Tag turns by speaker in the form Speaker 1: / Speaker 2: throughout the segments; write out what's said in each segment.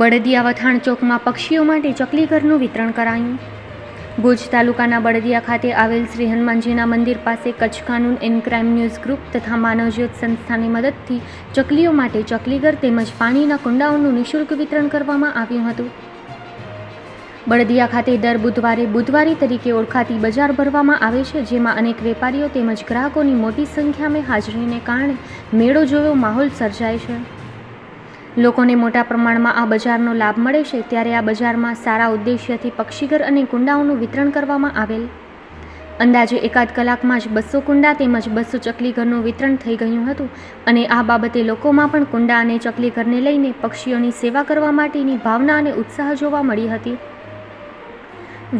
Speaker 1: બળદિયા વથાણ ચોકમાં પક્ષીઓ માટે ચકલીઘરનું વિતરણ કરાયું. ભુજ તાલુકાના બળદિયા ખાતે આવેલ શ્રી હનુમાનજીના મંદિર પાસે કચ્છ કાનૂન એન્ડ ક્રાઇમ ન્યૂઝ ગ્રુપ તથા માનવજ્યોત સંસ્થાની મદદથી ચકલીઓ માટે ચકલીઘર તેમજ પાણીના કુંડાઓનું નિઃશુલ્ક વિતરણ કરવામાં આવ્યું હતું. બળદિયા ખાતે દર બુધવારે બુધવારી તરીકે ઓળખાતી બજાર ભરવામાં આવે છે, જેમાં અનેક વેપારીઓ તેમજ ગ્રાહકોની મોટી સંખ્યામાં હાજરીને કારણે મેળો જેવો માહોલ સર્જાય છે. લોકોને મોટા પ્રમાણમાં આ બજારનો લાભ મળે છે ત્યારે આ બજારમાં સારા ઉદ્દેશ્યથી પક્ષીઘર અને કુંડાઓનું વિતરણ કરવામાં આવેલ. અંદાજે એકાદ કલાકમાં જ બસો કુંડા તેમજ બસો ચકલીઘરનું વિતરણ થઈ ગયું હતું અને આ બાબતે લોકોમાં પણ કુંડા અને ચકલીઘરને લઈને પક્ષીઓની સેવા કરવા માટેની ભાવના અને ઉત્સાહ જોવા મળી હતી.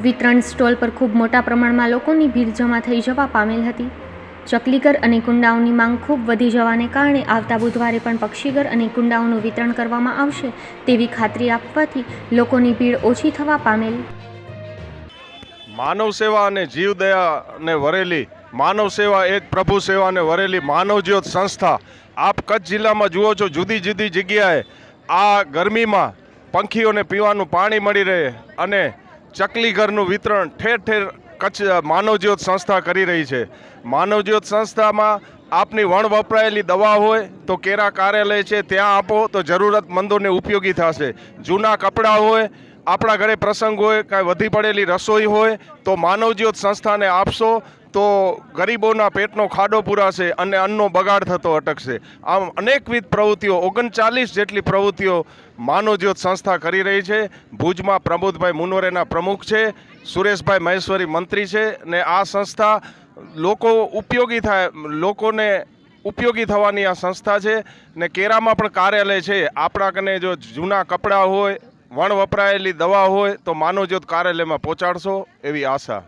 Speaker 1: વિતરણ સ્ટોલ પર ખૂબ મોટા પ્રમાણમાં લોકોની ભીડ જમા થઈ જવા પામેલ હતી. ચકલીઘર અને કુંડાઓની માંગ ખૂબ વધી જવાને કારણે આવતા બુધવારે પણ પક્ષીઘર અને કુંડાઓનું વિતરણ કરવામાં આવશે તેવી ખાતરી આપવાથી લોકોની ભીડ ઓછી થવા પામેલ.
Speaker 2: માનવ સેવા અને જીવદયાને વરેલી, માનવ સેવા એ જ પ્રભુ સેવાને વરેલી માનવજ્યોત સંસ્થા. આપ કચ્છ જિલ્લામાં જુઓ છો, જુદી જુદી જગ્યાએ આ ગરમીમાં પંખીઓને પીવાનું પાણી મળી રહે અને ચકલી ઘરનું વિતરણ ઠેર ઠેર કચ્છ માનવજ્યોત સંસ્થા કરી રહી છે. માનવજ્યોત સંસ્થામાં આપની વણ વપરાયેલી દવા હોય તો કેરા કાર્યાલય છે, ત્યાં આપો તો જરૂરતમંદોને ઉપયોગી થશે. જૂના કપડાં હોય, આપણા ઘરે પ્રસંગ હોય, કાંઈ વધી પડેલી રસોઈ હોય તો માનવજ્યોત સંસ્થાને આપશો. તો ગરીબોના પેટનો ખાડો પૂરાશે અને અન્નનો બગાડ થતો અટકશે. આમ અનેકવિધ પ્રવૃત્તિઓ, ઓગણચાલીસ જેટલી પ્રવૃત્તિઓ માનવજ્યોત સંસ્થા કરી રહી છે. ભુજમાં પ્રમોદભાઈ મુનોરેના પ્રમુખ છે, સુરેશભાઈ મહેશ્વરી મંત્રી છે ને આ સંસ્થા લોકો ઉપયોગી થાય, લોકોને ઉપયોગી થવાની આ સંસ્થા છે ને કેરામાં પણ કાર્યાલય છે. આપણા કને જો જૂના કપડાં હોય વણ વપરાયેલી દવા હોય તો માનવજ્યોત કાર્યાલયમાં પહોંચાડશો એવી આશા.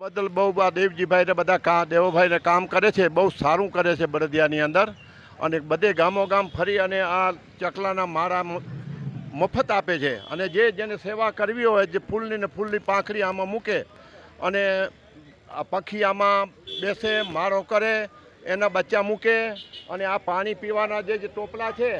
Speaker 3: બદલ બહુ આ દેવજીભાઈને બધા કા દેવભાઈને કામ કરે છે, બહુ સારું કરે છે બળદિયાની અંદર. અને બધે ગામો ગામ ફરી અને આ ચકલાના માળા મફત આપે છે. અને જે જેને સેવા કરવી હોય, જે ફૂલની ને ફૂલની પાંખડી આમાં મૂકે અને આ પખી આમાં બેસે માળો કરે, એના બચ્ચા મૂકે અને આ પાણી પીવાના જે ટોપલા છે,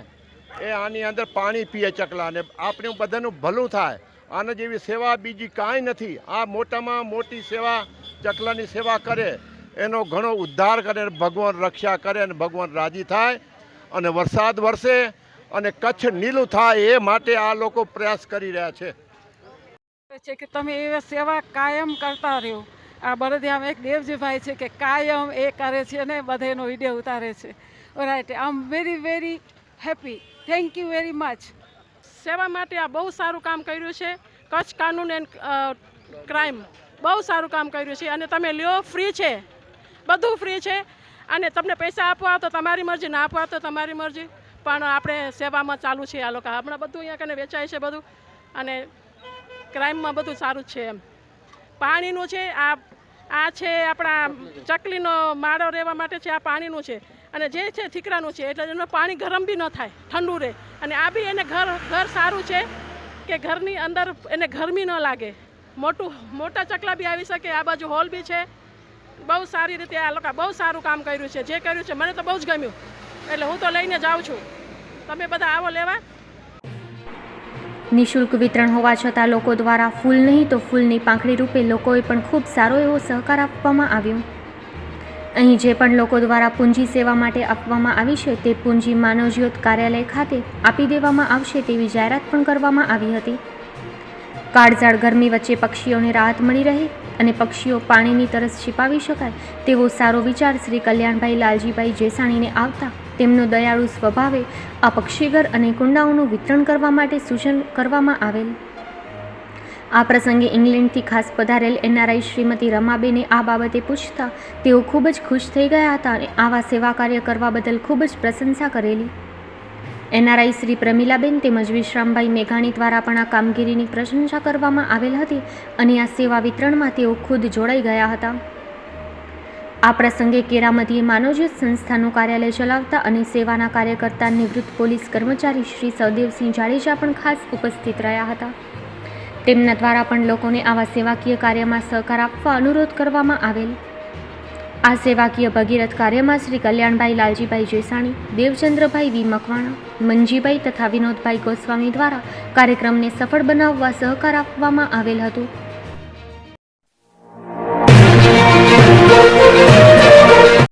Speaker 3: એ આની અંદર પાણી પીએ ચકલા અને આપણે બધાનું ભલું થાય. આના જેવી સેવા બીજી કાંઈ નથી. આ મોટામાં મોટી સેવા, ચકલાની સેવા કરે, એનો ઘણો ઉદ્ધાર કરે અને ભગવાન રક્ષા કરે અને ભગવાન રાજી થાય અને વરસાદ વરસે અને કચ્છ નીલું થાય એ માટે આ લોકો પ્રયાસ કરી રહ્યા છે.
Speaker 4: છે કે તમે એ સેવા કાયમ કરતા રહ્યો. આ બળદિયામાં એક દેવજીભાઈ છે કે કાયમ એ કરે છે અને બધાનો વીડિયો ઉતારે છે. Right I am very very happy thank you very much
Speaker 5: સેવા માટે આ બહુ સારું કામ કર્યું છે. કચ્છ કાનૂન એન્ડ ક્રાઇમ બહુ સારું કામ કર્યું છે અને તમે લ્યો, ફ્રી છે. બધું ફ્રી છે. અને તમને પૈસા આપવા તો તમારી મરજી, ના આપવા તો તમારી મરજી. પણ આપણે સેવામાં ચાલુ છે આ લોકો. હમણાં બધું અહીંયા કને વેચાય છે બધું. અને ક્રાઇમમાં બધું સારું છે એમ. પાણીનું છે, આ આ છે આપણા ચકલીનો માળો રહેવા માટે છે, આ પાણીનું છે. અને જે છે થીકરાનું છે, એટલે એનું પાણી ગરમ બી ન થાય, ઠંડુ રહે. અને આ બી એને ઘર ઘર સારું છે કે ઘરની અંદર એને ગરમી ન લાગે. મોટું, મોટા ચકલા બી આવી શકે, આ બાજુ હોલ બી છે. બહુ સારી રીતે આ લોકો બહુ સારું કામ કર્યું છે, જે કર્યું છે, મને તો બહુ જ ગમ્યું. એટલે હું તો લઈને જાઉં છું. તમે બધા આવો લેવા.
Speaker 1: નિઃશુલ્ક વિતરણ હોવા છતાં લોકો દ્વારા ફૂલ નહીં તો ફૂલની પાંખડી રૂપે લોકોએ પણ ખૂબ સારો એવો સહકાર આપવામાં આવ્યો. અહીં જે પણ લોકો દ્વારા પૂંજી સેવા માટે આપવામાં આવી છે તે પૂંજી માનવજ્યોત કાર્યાલય ખાતે આપી દેવામાં આવશે તેવી જાહેરાત પણ કરવામાં આવી હતી. કાળઝાળ ગરમી વચ્ચે પક્ષીઓને રાહત મળી રહે અને પક્ષીઓ પાણીની તરસ છીપાવી શકાય તેવો સારો વિચાર શ્રી કલ્યાણભાઈ લાલજીભાઈ જેસાણીને આવતા તેમનો દયાળુ સ્વભાવે આ પક્ષીઘર અને કુંડાઓનું વિતરણ કરવા માટે સૂચન કરવામાં આવેલ. આ પ્રસંગે ઇંગ્લેન્ડથી ખાસ પધારેલ એનઆરઆઈ શ્રીમતી રમાબેને આ બાબતે પૂછતા તેઓ ખૂબ જ ખુશ થઈ ગયા હતા અને આવા સેવા કાર્ય કરવા બદલ ખૂબ જ પ્રશંસા કરેલી. એનઆરઆઈ શ્રી પ્રમીલાબેન તેમજ વિશ્રામભાઈ મેઘાણી દ્વારા પણ આ કામગીરીની પ્રશંસા કરવામાં આવેલ હતી અને આ સેવા વિતરણમાં તેઓ ખુદ જોડાઈ ગયા હતા. આ પ્રસંગે કેરામતીએ માનવજ્યોત સંસ્થાનું કાર્યાલય ચલાવતા અને સેવાના કાર્યકર્તા નિવૃત્ત પોલીસ કર્મચારી શ્રી સૌદેવસિંહ જાડેજા પણ ખાસ ઉપસ્થિત રહ્યા હતા. તેમના દ્વારા પણ લોકોને આવા સેવાકીય કાર્યમાં સહકાર આપવા અનુરોધ કરવામાં આવેલ. આ સેવાકીય ભગીરથ કાર્યમાં શ્રી કલ્યાણભાઈ લાલજીભાઈ જેસાણી, દેવચંદ્રભાઈ વી મકવાણા, મંજીભાઈ તથા વિનોદભાઈ ગોસ્વામી દ્વારા કાર્યક્રમને સફળ બનાવવા સહકાર આપવામાં આવેલ હતો.